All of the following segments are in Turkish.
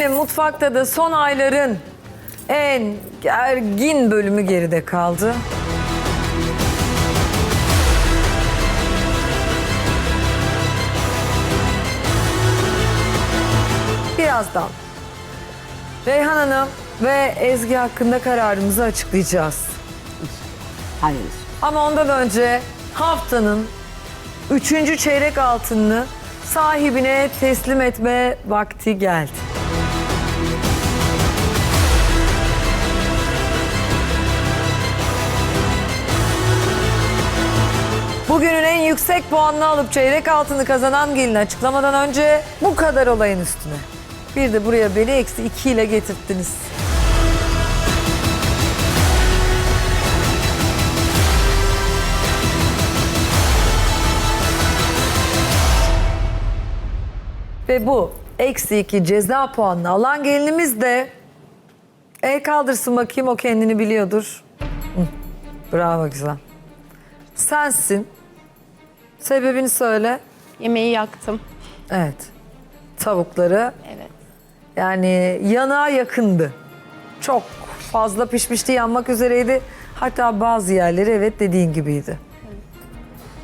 Gelinle mutfakta da son ayların en gergin bölümü geride kaldı. Birazdan Reyhan Hanım ve Ezgi hakkında kararımızı açıklayacağız. Hayır. Ama ondan önce haftanın üçüncü çeyrek altınını sahibine teslim etme vakti geldi. Bugünün en yüksek puanını alıp çeyrek altını kazanan gelin açıklamadan önce bu kadar olayın üstüne. Bir de buraya beni eksi iki ile getirttiniz. Ve bu eksi iki ceza puanını alan gelinimiz de el kaldırsın bakayım o kendini biliyordur. Bravo güzel. Sensin. Sebebini söyle. Yemeği yaktım. Evet. Tavukları Evet. yani yanığa yakındı. Çok fazla pişmişti, yanmak üzereydi. Hatta bazı yerleri evet dediğin gibiydi.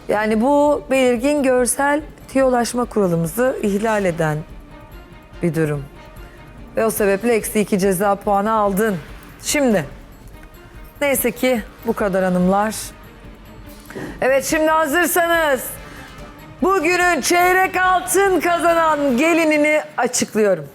Yani bu belirgin görsel tiyolaşma kuralımızı ihlal eden bir durum. Ve o sebeple eksi iki ceza puanı aldın. Şimdi neyse ki bu kadar hanımlar. Evet şimdi hazırsanız bugünün çeyrek altın kazanan gelinini açıklıyorum.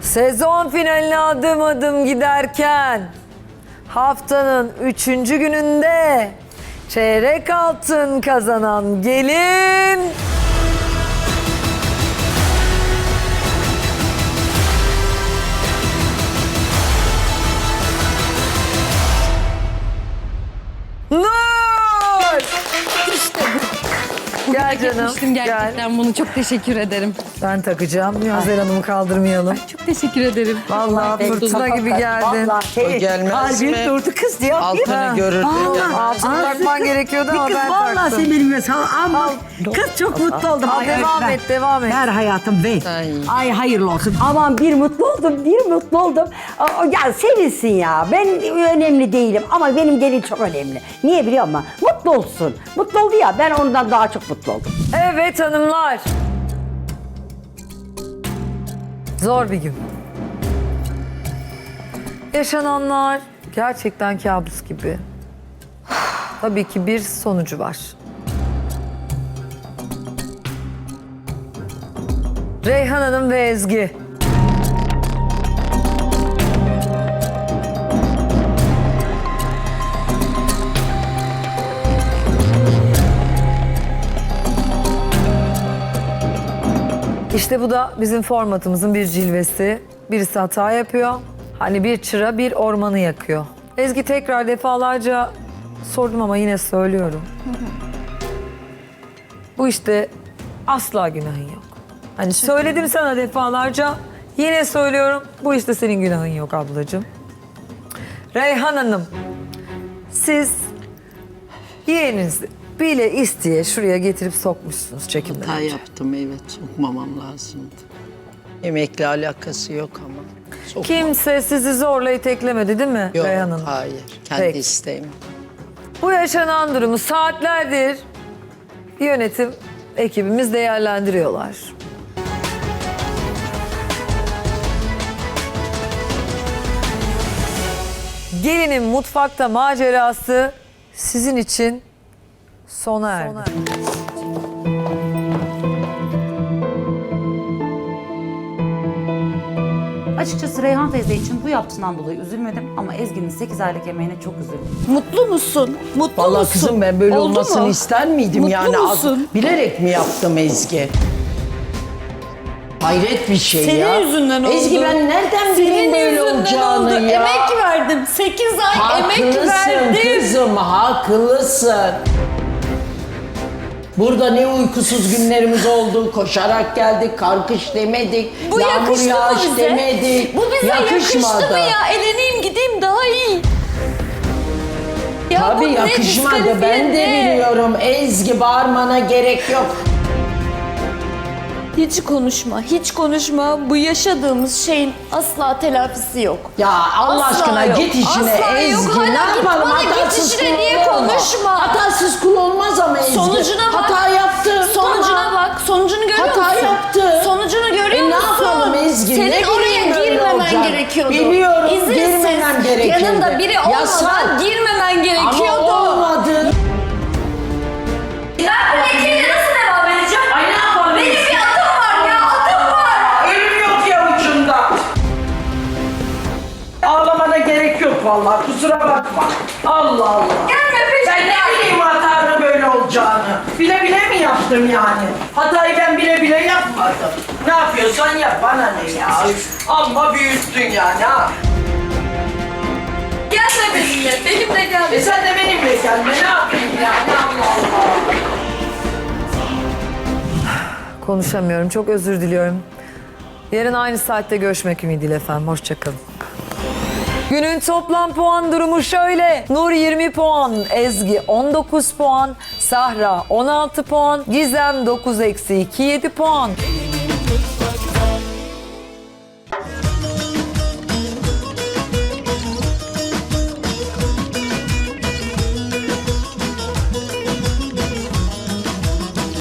Sezon finaline adım adım giderken haftanın üçüncü gününde çeyrek altın kazanan gelin Gel canım. Gel. gerçekten bunu. Çok teşekkür ederim. Ben takacağım. Yazel Hanım'ı kaldırmayalım. Çok teşekkür ederim. Vallahi fırtına gibi geldin. Vallahi şey, gelmez kalbim mi? durdu kız diyor. Altını görür. Vallahi. Altını takman gerekiyordu ama ben vallahi taktım. sen benim mesela ama kız çok mutlu oldum. Al, devam et, devam et. Ver hayatım ver. Ay. Ay hayırlı olsun. Aman bir mutlu oldum, bir mutlu oldum. Aa, Ya sevinsin ya. Ben önemli değilim ama benim gelin çok önemli. Niye biliyor musun? Mutlu olsun. Mutlu oldu ya ben ondan daha çok mutlu oldum. Evet hanımlar. Zor bir gün. Yaşananlar gerçekten kabus gibi. Tabii ki bir sonucu var. Reyhan Hanım ve Ezgi. İşte bu da bizim formatımızın bir cilvesi. Birisi hata yapıyor. Hani bir çıra bir ormanı yakıyor. Ezgi tekrar defalarca sordum ama yine söylüyorum. Bu işte asla günahın yok. Hani söyledim sana defalarca yine söylüyorum. Bu işte senin günahın yok ablacığım. Reyhan Hanım siz yeğeninizi bile isteye şuraya getirip sokmuşsunuz çekimden Hata önce. yaptım evet sokmamam lazımdı. Yemekle alakası yok ama. Sokmam. Kimse sizi zorla iteklemedi değil mi Yok Reyhan Hanım? hayır. Kendi Peki. isteğim. Bu yaşanan durumu saatlerdir yönetim ekibimiz değerlendiriyorlar. Gelinin mutfakta macerası sizin için sona erdi. Açıkçası Reyhan teyze için bu yaptığından dolayı üzülmedim ama Ezgi'nin 8 aylık emeğine çok üzüldüm. Mutlu musun? Mutlu Vallahi musun? kızım ben böyle Oldu olmasını mu? ister miydim Mutlu yani? Musun? bilerek mi yaptım Ezgi? Hayret bir şey Senin ya. yüzünden oldu. Ezgi ben nereden bileyim böyle olacağını oldu. ya? Emek verdim. 8 ay emek Haklısın verdim. kızım, haklısın. Burada ne uykusuz günlerimiz oldu. Koşarak geldik, karkış demedik. Bu yağmur yakıştı mı yağış bize? demedik. Bu bize yakıştı Yakışmadı. mı ya? Eleneyim gideyim daha iyi. Ya bu Tabii ne yakışmadı. Ben de ne? biliyorum. Ezgi bağırmana gerek yok. Hiç konuşma, hiç konuşma. Bu yaşadığımız şeyin asla telafisi yok. Ya Allah Asla aşkına yok. git işine Asla Ezgi. yok. Hala ne git yapalım? bana git Hatasız işine kul diye olur mu? konuşma. Hatasız kul olmaz ama Ezgi. Sonucuna bak. Hata yaptım. Sonucuna tamam. bak. Sonucunu görüyor Hata musun? yaptı. Sonucunu görüyor E ne musun? yapalım Ezgi? Senin Ne oraya bileyim böyle girmemen olacak. gerekiyordu. Biliyorum, İzinsiz. girmemem gerekiyordu. Yanında biri olmadan Yasak. girmemen gerekiyordu. Ama vallahi kusura bakma. Allah Allah. Gelme Ben peşimden. ne bileyim hatanın böyle olacağını. Bile bile mi yaptım yani? Hatayı ben bile bile yapmadım. Ne yapıyorsan yap bana ne ya. Amma büyüttün yani ha. Gelme benimle, benimle gelme. E sen de benimle gelme ne yapayım yani Allah Allah. Konuşamıyorum. Çok özür diliyorum. Yarın aynı saatte görüşmek ümidiyle efendim. Hoşçakalın. Günün toplam puan durumu şöyle. Nur 20 puan, Ezgi 19 puan, Sahra 16 puan, Gizem 9 eksi 2 7 puan.